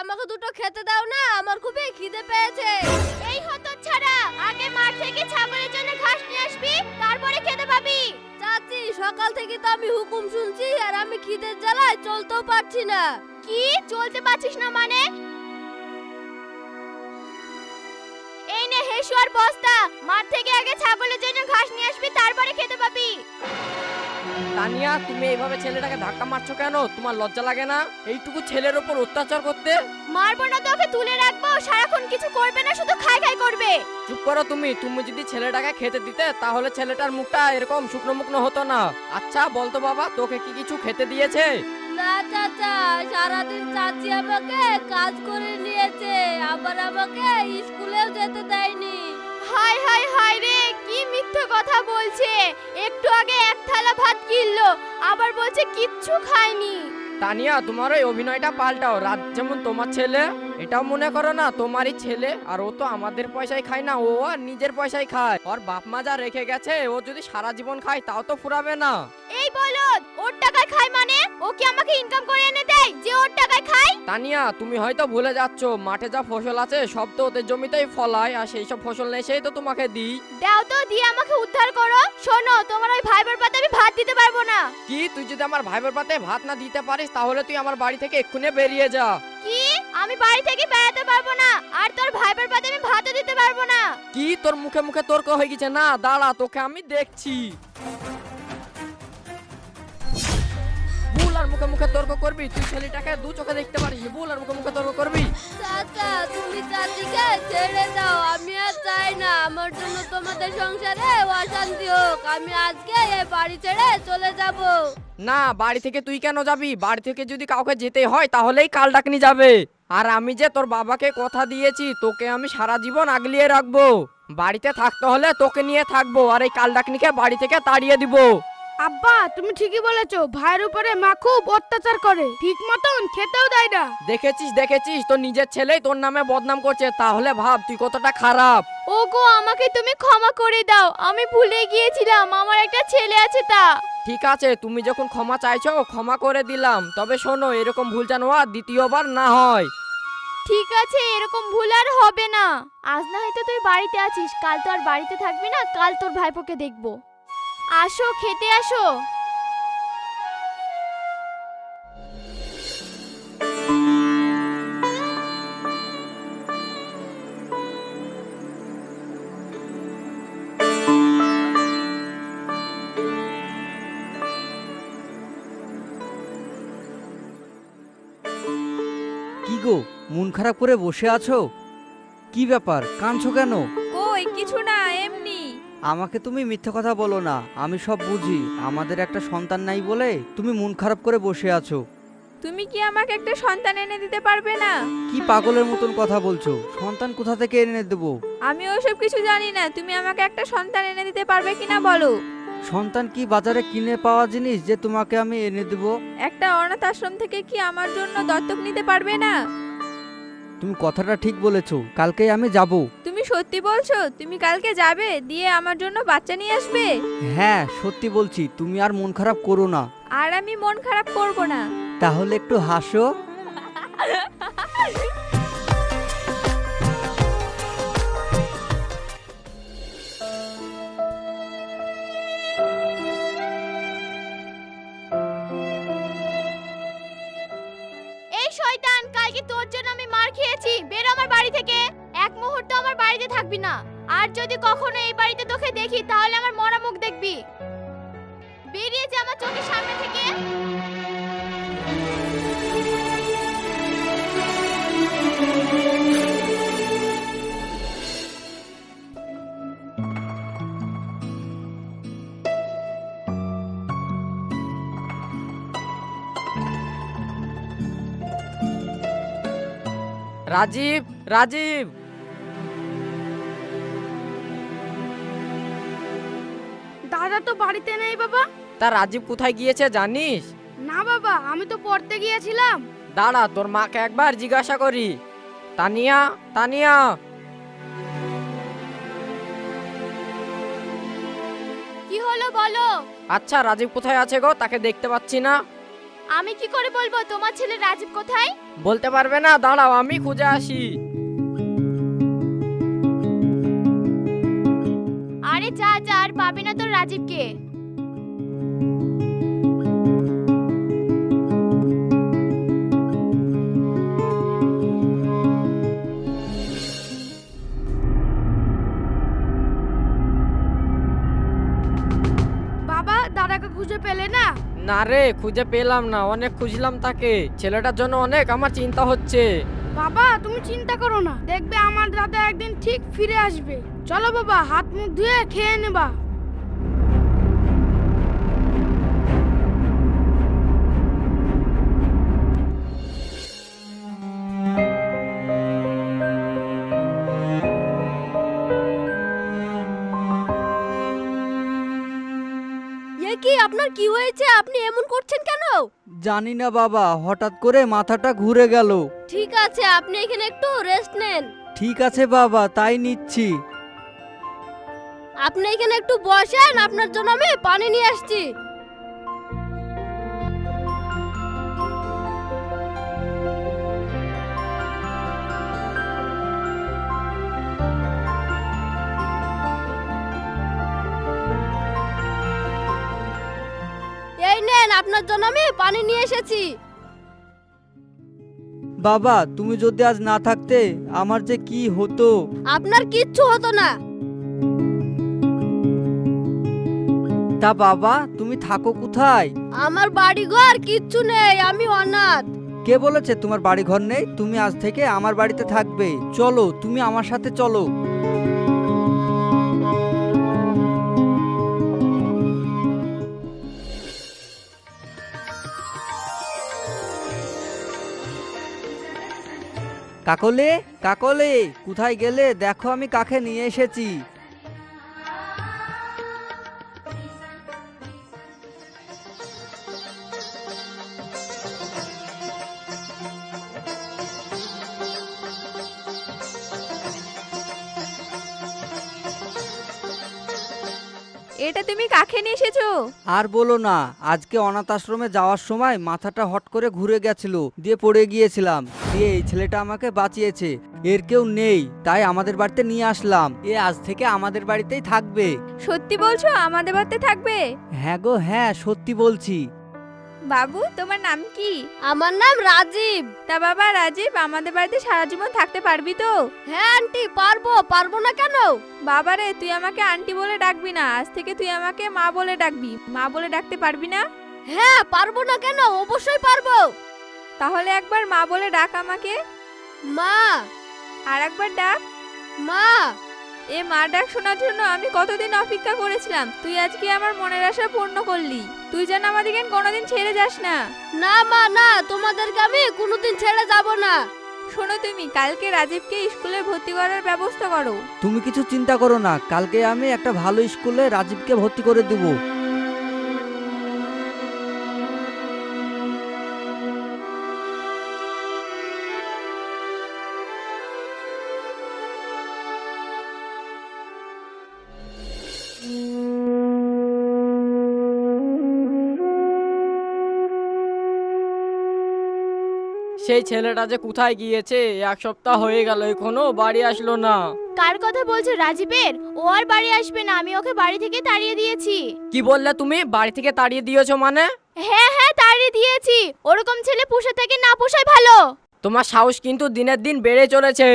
আমাকে দুটো খেতে দাও না আমার খুবই খিদে পেয়েছে। এই হতো ছাড়া আগে মাঠ থেকে ছাগলের জন্য ঘাস নিয়ে আসবি তারপরে খেতে পাবি। চাচি সকাল থেকে তো আমি হুকুম শুনছি আর আমি খিদের জ্বালায় চলতেও পারছি না। কি? চলতে পারছিস না মানে? এই নে হেসু আর বস্তা মাঠ থেকে আগে ছাগলের জন্য ঘাস নিয়ে আসবি তারপরে খেতে তানিয়া তুমি এইভাবে ছেলেটাকে ধাক্কা মারছো কেন? তোমার লজ্জা লাগে না? এইটুকু ছেলের ওপর অত্যাচার করতে? মারবো না তো ওকে তুলে রাখব। সারাক্ষণ কিছু করবে না শুধু খাই খাই করবে। চুপ করো তুমি। তুমি যদি ছেলেটাকে খেতে দিতে তাহলে ছেলেটার মুখটা এরকম শুকনো মুখনো হতো না। আচ্ছা বলতো বাবা তোকে কি কিছু খেতে দিয়েছে? না চাচা সারাদিন চাচি আমাকে কাজ করে নিয়েছে। আবার আমাকে স্কুলেও যেতে দেয়নি। হাই হায় হায় রে, কি মিথ্যে কথা বলছে? একটু আগে এক থালা ভাত কিনলো, আবার বলছে কিচ্ছু খায়নি। তানিয়া, তোমার ওই অভিনয়টা পাল্টাও। রাত যেমন তোমার ছেলে এটাও মনে করো না তোমারই ছেলে আর ও তো আমাদের পয়সায় খায় না ও আর নিজের পয়সায় খায়। ওর বাপ মা যা রেখে গেছে ও যদি সারা জীবন খায় তাও তো ফুরাবে না। এই বলদ ওর টাকায় খায় মানে? ও কি আমাকে ইনকাম করে এনে দেয় যে ওর টাকায় খায়? তানিয়া তুমি হয়তো ভুলে যাচ্ছ মাঠে যা ফসল আছে সব তো ওদের জমিতেই ফলায় আর সেই সব ফসল নেই তো তোমাকে দিই। দাও তো দিয়ে আমাকে উদ্ধার করো। শোনো তোমার ওই ভাইবার পাতে আমি ভাত দিতে পারব না। কি? তুই যদি আমার ভাইবার পাতে ভাত না দিতে পারিস তাহলে তুই আমার বাড়ি থেকে এক্ষুনি বেরিয়ে যা। কি? আমি বাড়ি থেকে বেড়াতে পারব না আর তোর ভাইবার পাতে আমি ভাতও দিতে পারব না। কি তোর মুখে মুখে তর্ক হয়ে গেছে? না দাঁড়া তোকে আমি দেখছি। ভুল আর মুখে মুখে তর্ক করবি? তুই ছেলেটাকে দু চোখে দেখতে পারিস। ভুল আর মুখে মুখে তর্ক করবি? চাচা তুমি চাচিকে ছেড়ে দাও। আমি আর চাই না। আমার জন্য তোমাদের সংসারে অশান্তি হোক। আমি আজকে এই বাড়ি ছেড়ে চলে যাব। না বাড়ি থেকে তুই কেন যাবি? বাড়ি থেকে যদি কাউকে যেতে হয় তাহলেই কাল ডাকনি যাবে। আর আমি যে তোর বাবাকে কথা দিয়েছি তোকে আমি সারা জীবন আগলিয়ে রাখব। বাড়িতে থাকতে হলে তোকে নিয়ে থাকব আর এই কাল ডাকনিকে বাড়ি থেকে তাড়িয়ে দিব। আব্বা তুমি ঠিকই বলেছ ভাইয়ের উপরে মা খুব অত্যাচার করে। ঠিক মতন খেতেও দেয় না। দেখেছিস দেখেছিস তোর নিজের ছেলেই তোর নামে বদনাম করছে তাহলে ভাব তুই কতটা খারাপ। ওগো আমাকে তুমি ক্ষমা করে দাও আমি ভুলে গিয়েছিলাম আমার একটা ছেলে আছে তা। ঠিক আছে, তুমি যখন ক্ষমা চাইছো, ক্ষমা করে দিলাম। তবে শোনো, এরকম ভুল যেন আর দ্বিতীয়বার না হয়। ঠিক আছে, এরকম ভুল আর হবে না। আজ না হয়তো তুই বাড়িতে আছিস। কাল তো আর বাড়িতে থাকবি না, কাল তোর ভাইপোকে দেখব। আসো, খেতে আসো। খারাপ করে বসে আছো? কি ব্যাপার? কাঁদছো কেন? কই? কিছু না এমনি। আমাকে তুমি মিথ্যে কথা বলো না। আমি সব বুঝি। আমাদের একটা সন্তান নাই বলে তুমি মন খারাপ করে বসে আছো। তুমি কি আমাকে একটা সন্তান এনে দিতে পারবে না? কি পাগলের মতন কথা বলছো? সন্তান কোথা থেকে এনে দেবো? আমি ওসব কিছু জানি না। তুমি আমাকে একটা সন্তান এনে দিতে পারবে কিনা বলো? সন্তান কি বাজারে কিনে পাওয়া জিনিস যে তোমাকে আমি এনে দেবো? একটা অনাথ আশ্রম থেকে কি আমার জন্য দত্তক নিতে পারবে না? তুমি কথাটা ঠিক বলেছ কালকে আমি যাব। তুমি সত্যি বলছো তুমি কালকে যাবে দিয়ে আমার জন্য বাচ্চা নিয়ে আসবে? হ্যাঁ সত্যি বলছি তুমি আর মন খারাপ করো না। আর আমি মন খারাপ করব না। তাহলে একটু হাসো। থাকবি না। আর যদি কখনো এই বাড়িতে তোকে দেখি, তাহলে আমার মরা মুখ দেখবি। বেরিয়ে যা আমার চোখের সামনে থেকে। রাজীব রাজীব। দাদা তো বাড়িতে নেই বাবা। তা রাজীব কোথায় গিয়েছে জানিস? না বাবা আমি তো পড়তে গিয়েছিলাম। দাঁড়া তোর মাকে একবার জিজ্ঞাসা করি। তানিয়া তানিয়া। কি হলো বলো? আচ্ছা রাজীব কোথায় আছে গো? তাকে দেখতে পাচ্ছি না। আমি কি করে বলব তোমার ছেলে রাজীব কোথায়? বলতে পারবে না দাঁড়াও আমি খুঁজে আসি। যা যা, আর পাবে না তোর রাজীবকে। বাবা, দাদাকে খুঁজে পেলে না? না রে, খুঁজে পেলাম না, অনেক খুঁজলাম তাকে। ছেলেটার জন্য অনেক আমার চিন্তা হচ্ছে। বাবা, তুমি চিন্তা করো না। দেখবে আমার দাদা একদিন ঠিক ফিরে আসবে। চলো বাবা, হাত মুখ ধুয়ে খেয়ে নেবা। কি, আপনার কি হয়েছে? আপনি এমন করছেন কেন? জানি না বাবা হঠাৎ করে মাথাটা ঘুরে গেল। ঠিক আছে আপনি এখানে একটু রেস্ট নেন। ঠিক আছে বাবা তাই নিচ্ছি। আপনি এখানে একটু বসেন আপনার জন্য আমি পানি নিয়ে আসছি। আপনার জন্য আমি পানি নিয়ে এসেছি। বাবা তুমি যদি আজ না থাকতে আমার যে কি হতো? আপনার কিচ্ছু হতো না। তা বাবা তুমি থাকো কোথায়? আমার বাড়ি ঘর কিচ্ছু নেই আমি অনাথ। কে বলেছে তোমার বাড়ি ঘর নেই? তুমি আজ থেকে আমার বাড়িতে থাকবে। চলো তুমি আমার সাথে চলো। কাকলে কাকলে কোথায় গেলে দেখো আমি কাকে নিয়ে এসেছি। এটা তুমি কাকে নিয়ে এসেছ? আর বলো না আজকে অনাথ আশ্রমে যাওয়ার সময় মাথাটা হট করে ঘুরে গেছিল দিয়ে পড়ে গিয়েছিলাম। দিয়ে এই ছেলেটা আমাকে বাঁচিয়েছে। এর কেউ নেই তাই আমাদের বাড়িতে নিয়ে আসলাম। এ আজ থেকে আমাদের বাড়িতেই থাকবে। সত্যি বলছো আমাদের বাড়িতে থাকবে? হ্যাঁ গো হ্যাঁ সত্যি বলছি। বাবু তোমার নাম কি? আমার নাম রাজীব। তা বাবা রাজীব আমাদের বাড়িতে সারা জীবন থাকতে পারবি তো? হ্যাঁ আন্টি পারব পারব না কেন? বাবারে তুই আমাকে আন্টি বলে ডাকবি না। আজ থেকে তুই আমাকে মা বলে ডাকবি। মা বলে ডাকতে পারবি না? হ্যাঁ পারব না কেন? অবশ্যই পারব। তাহলে একবার মা বলে ডাক আমাকে। মা। আর একবার ডাক। মা। এ মা ডাক শোনার জন্য আমি কতদিন অপেক্ষা করেছিলাম। তুই আজকে আমার মনের আশা পূর্ণ করলি। তুই যেন আমাদেরকে কোনোদিন ছেড়ে যাস না। না মা না তোমাদেরকে আমি কোনোদিন ছেড়ে যাব না। শোনো তুমি কালকে রাজীবকে স্কুলে ভর্তি করার ব্যবস্থা করো। তুমি কিছু চিন্তা করো না কালকে আমি একটা ভালো স্কুলে রাজীবকে ভর্তি করে দেবো। সেই ছেলেটা যে কোথায় গিয়েছে? এক সপ্তাহ হয়ে গেল এখনও বাড়ি আসলো না। কার কথা বলছো রাজীবের? ও আর বাড়ি আসবে না আমি ওকে বাড়ি থেকে তাড়িয়ে দিয়েছি। কি বললে তুমি? বাড়ি থেকে তাড়িয়ে দিয়েছ মানে? হ্যাঁ হ্যাঁ তাড়িয়ে দিয়েছি। ওরকম ছেলে পুষে থেকে না পোষাই ভালো। তোমার সাহস কিন্তু দিনের দিন বেড়ে চলেছে।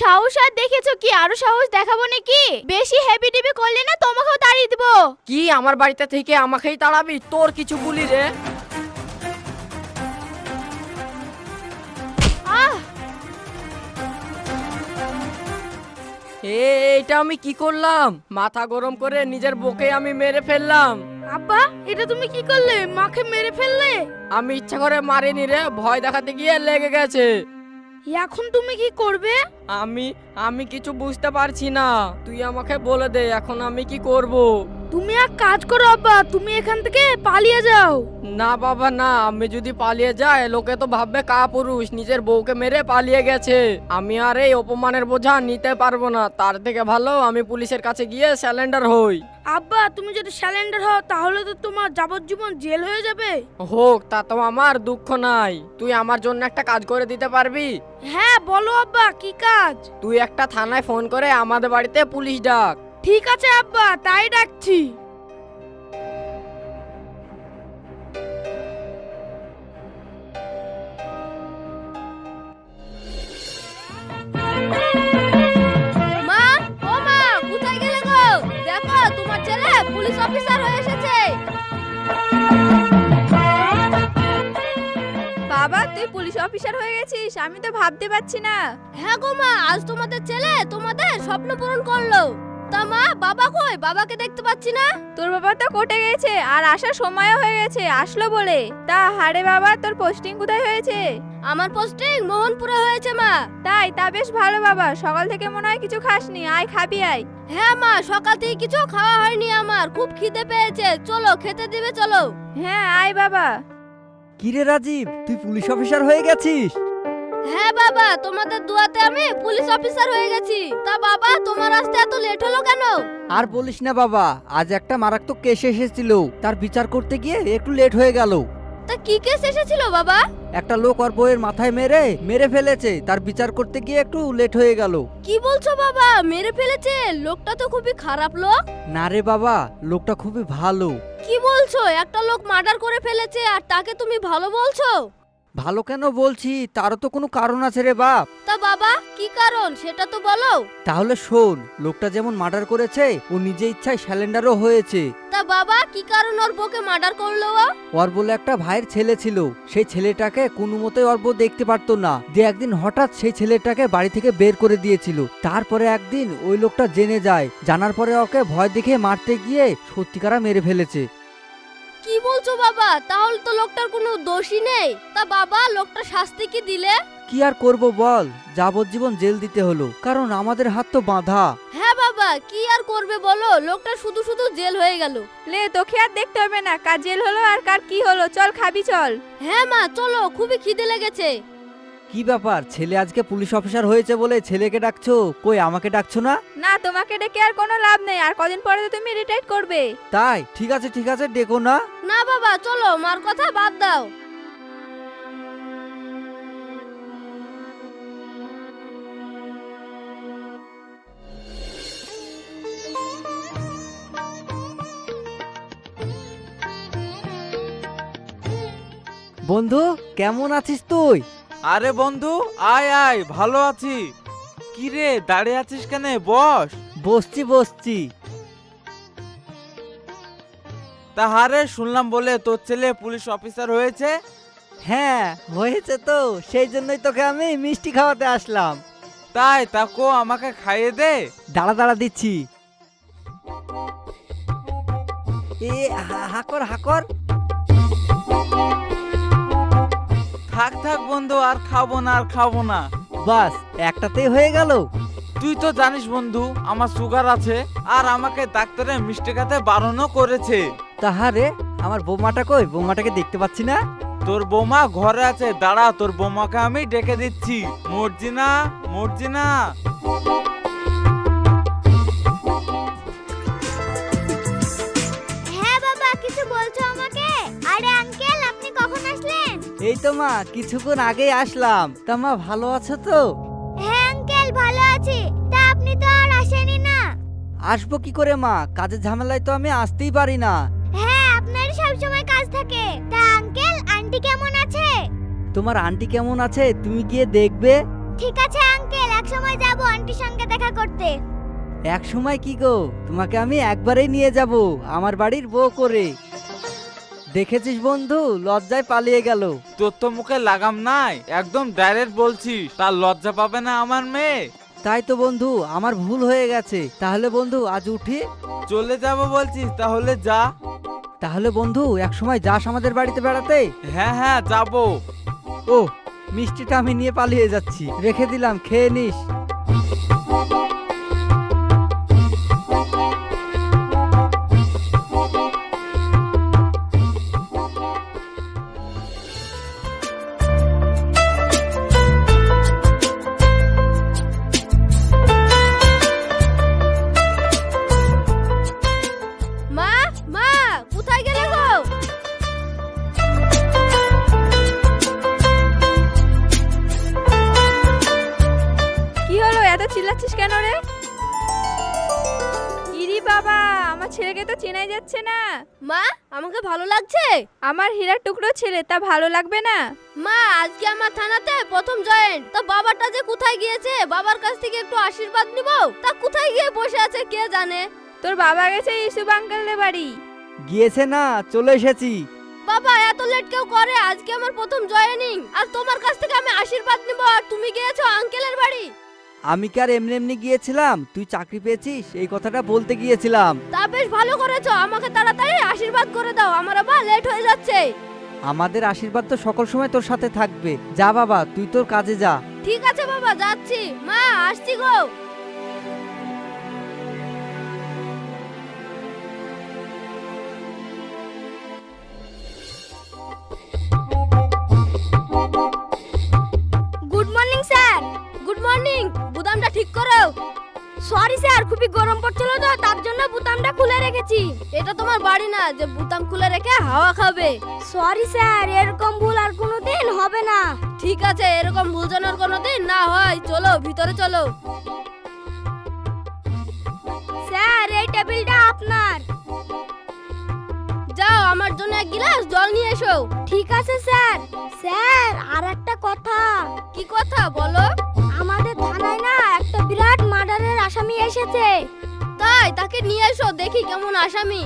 সাহস আর দেখেছ কি? আরও সাহস দেখাবো নাকি? বেশি হেভি টিভি করলে না তোমাকেও তাড়িয়ে দেবো। কি আমার বাড়িতে থেকে আমাকেই তাড়াবি? তোর কিছু বলি রে। এইটা আমি কি করলাম? মাথা গরম করে নিজের বকে আমি মেরে ফেললাম। আব্বা এটা তুমি কি করলে? মাকে মেরে ফেললে? আমি ইচ্ছা করে মারিনি রে ভয় দেখাতে গিয়ে লেগে গেছে। এখন তুমি কি করবে? আমি আমি কিছু বুঝতে পারছি না। তুই আমাকে বলে দে এখন আমি কি করব? তুমি এক কাজ করো আব্বা। তুমি এখান থেকে পালিয়ে যাও। না বাবা না। আমি যদি পালিয়ে যাই লোকে তো ভাববে কা পুরুষ নিজের বউকে মেরে পালিয়ে গেছে। আমি আর এই অপমানের বোঝা নিতে পারব না। তার থেকে ভালো আমি পুলিশের কাছে গিয়ে স্যালেন্ডার হই। আব্বা তুমি যদি স্যালেন্ডার হও তাহলে তো তোমার যাবজ্জীবন জেল হয়ে যাবে। হোক তা তো আমার দুঃখ নাই। তুই আমার জন্য একটা কাজ করে দিতে পারবি? হ্যাঁ বলো আব্বা কি কাজ? তুই একটা থানায় ফোন করে আমাদের বাড়িতে পুলিশ ডাক। ঠিক আছে, আব্বা, তাই ডাকছি। দেখো, তোমার ছেলে পুলিশ অফিসার হয়ে এসেছে। বাবা, তুই পুলিশ অফিসার হয়ে গেছিস, আমি তো ভাবতে পারছি না। হ্যাঁ গো মা, আজ তোমাদের ছেলে তোমাদের স্বপ্ন পূরণ করল। তা মা বাবা কই? বাবাকে দেখতে পাচ্ছি না। তোর বাবা তো কোর্টে গেছে আর আসার সময়ও হয়ে গেছে আসলো বলে। তা হারে বাবা তোর পোস্টিং কোথায় হয়েছে? আমার পোস্টিং মোহনপুরে হয়েছে মা। তাই তা বেশ ভালো বাবা সকাল থেকে মনে হয় কিছু খাসনি আয় খাবি আয়। হ্যাঁ মা সকাল থেকে কিছু খাওয়া হয়নি আমার খুব খিদে পেয়েছে। চলো খেতে দিবে চলো। হ্যাঁ আয় বাবা। কিরে রাজীব তুই পুলিশ অফিসার হয়ে গেছিস? হ্যাঁ বাবা তোমাদের দুয়াতে আমি পুলিশ অফিসার হয়ে গেছি। তা বাবা তোমার আসতে এত লেট হলো কেন? আর বলিস না বাবা আজ একটা মারাত্মক কেস এসেছিল। তার বিচার করতে গিয়ে একটু লেট হয়ে গেল। তা কি কেস এসেছিল বাবা? একটা লোক ওর বউয়ের মাথায় মেরে মেরে ফেলেছে। তার বিচার করতে গিয়ে একটু লেট হয়ে গেল। কি বলছো বাবা মেরে ফেলেছে? লোকটা তো খুবই খারাপ লোক। না রে বাবা লোকটা খুবই ভালো। কি বলছো? একটা লোক মার্ডার করে ফেলেছে আর তাকে তুমি ভালো বলছো? ভালো কেন বলছি? তারও তো কোনো কারণ আছে রে বাপ। তা বাবা কি কারণ? সেটা তো বলো। তাহলে শোন লোকটা যেমন মার্ডার করেছে ও নিজে ইচ্ছায় স্যালেন্ডারও হয়েছে। তা বাবা কি কারণ ওর বউকে মার্ডার করল ও? ওর বলে একটা ভাইয়ের ছেলে ছিল। সেই ছেলেটাকে কোনো মতে ওর বউ দেখতে পারতো না। দিয়ে একদিন হঠাৎ সেই ছেলেটাকে বাড়ি থেকে বের করে দিয়েছিল। তারপরে একদিন ওই লোকটা জেনে যায়। জানার পরে ওকে ভয় দেখে মারতে গিয়ে সত্যিকারা মেরে ফেলেছে। কি বলছো বাবা? তাহলে তো লোকটার কোনো দোষই নেই। তা বাবা লোকটা শাস্তি কি দিলে? কি আর করব বল? যাবজ্জীবন জেল দিতে হলো কারণ আমাদের হাত তো বাঁধা। হ্যাঁ বাবা কি আর করবে বলো? লোকটা শুধু শুধু জেল হয়ে গেল। লে তোকে আর দেখতে হবে না কার জেল হলো আর কার কি হলো। চল খাবি চল। হ্যাঁ মা চলো খুবই খিদে লেগেছে। কি ব্যাপার? ছেলে আজকে পুলিশ অফিসার হয়েছে বলে ছেলেকে ডাকছো? কই আমাকে ডাকছো না? না তোমাকে ডেকে আর কোনো লাভ নেই। আর কদিন পরে তো তুমি রিটায়ার করবে। তাই? ঠিক আছে ঠিক আছে ডেকো না। না বাবা চলো মার কথা বাদ দাও। বন্ধু কেমন আছিস তুই? আরে বন্ধু আয় আয় ভালো আছি। কি রে দাঁড়িয়ে আছিস কেন? বস। বসছি বসছি। তা হারে শুনলাম বলে তোর ছেলে পুলিশ অফিসার হয়েছে। হ্যাঁ হয়েছে তো। সেই জন্যই তোকে আমি মিষ্টি খাওয়াতে আসলাম। তাই তা কো আমাকে খাইয়ে দে। দাঁড়া দাঁড়া দিচ্ছি। এ হাকর হাকর। থাক বন্ধু আর খাব না আর খাব না। বাস একটাতেই হয়ে গেল। তুই তো জানিস বন্ধু আমার সুগার আছে আর আমাকে ডাক্তারে মিষ্টি খেতে বারণও করেছে। তাহারে আমার বৌমাটা কই? বৌমাটাকে দেখতে পাচ্ছি না। তোর বৌমা ঘরে আছে দাঁড়া তোর বৌমাকে আমি ডেকে দিচ্ছি। মর্জিনা মর্জিনা এই তো মা কিছুক্ষণ আগেই আসলাম। তা মা ভালো আছো তো? হ্যাঁ আঙ্কেল ভালো আছি। তা আপনি তো আর আসেনি না। আসব কি করে মা? কাজের ঝামেলায় তো আমি আসতেই পারি না। হ্যাঁ আপনার সব সময় কাজ থাকে। তা আঙ্কেল আন্টি কেমন আছে? তোমার আন্টি কেমন আছে? তুমি গিয়ে দেখবে। ঠিক আছে আঙ্কেল এক সময় যাব আন্টির সঙ্গে দেখা করতে। এক সময় কি গো? তোমাকে আমি একবারেই নিয়ে যাব আমার বাড়ির বউ করে। দেখেছিস বন্ধু? লজ্জায় পালিয়ে গেল। তোর তো মুখে লাগাম নাই। একদম ডাইরেক্ট বলছিস তার লজ্জা পাবে না আমার মেয়ে। তাই তো বন্ধু আমার ভুল হয়ে গেছে। তাহলে বন্ধু আজ উঠি। চলে যাব বলছিস তাহলে যা। তাহলে বন্ধু এক সময় যাস আমাদের বাড়িতে বেড়াতে? হ্যাঁ হ্যাঁ যাব। ও মিষ্টিটা আমি নিয়ে পালিয়ে যাচ্ছি। রেখে দিলাম খেয়ে নিস। লাগছে? আমার হীরার টুকরো ছেলে তা ভালো লাগবে না? মা আজকে আমার থানাতে প্রথম জয়েন্ট। তা বাবাটা যে কোথায় গিয়েছে? বাবার কাছ থেকে একটু আশীর্বাদ নিব? তা কোথায় গিয়ে বসে আছে কে জানে? তোর বাবা গেছে ইসুব আঙ্কেলের বাড়ি। গিয়েছে না চলে এসেছি। বাবা এত লেট কেউ করে? আজকে আমার প্রথম জয়েনিং। আর তোমার কাছ থেকে আমি আশীর্বাদ নিব আর তুমি গিয়েছো আঙ্কেলের বাড়ি? আমি কি আর এমনি এমনি গিয়েছিলাম? তুই চাকরি পেয়েছিস? এই কথাটা বলতে গিয়েছিলাম। তা বেশ ভালো করেছ। আমাকে তাড়াতাড়ি আশীর্বাদ করে দাও। আমার আবার লেট হয়ে যাচ্ছে। আমাদের আশীর্বাদ তো সকল সময় তোর সাথে থাকবে। যা বাবা তুই তোর কাজে যা। ঠিক আছে বাবা যাচ্ছি। মা আসছি গো। সরি স্যার খুবই গরম পড়ছিল তো তার জন্য বুতামটা খুলে রেখেছি। এটা তোমার বাড়ি না যে বুতাম খুলে রেখে হাওয়া খাবে। সরি স্যার এরকম ভুল আর কোনোদিন হবে না। ঠিক আছে এরকম ভুল যেন আর কোনোদিন না হয়। চলো ভিতরে চলো। স্যার এই টেবিলটা আপনার। যাও আমার জন্য এক গিলাস জল নিয়ে এসো। ঠিক আছে স্যার। স্যার আর একটা কথা। কি কথা বলো। আমাদের থানায় না একটা বিরাট মার্ডারের আসামি এসেছে। তাই তাকে নিয়ে এসো দেখি কেমন আসামি।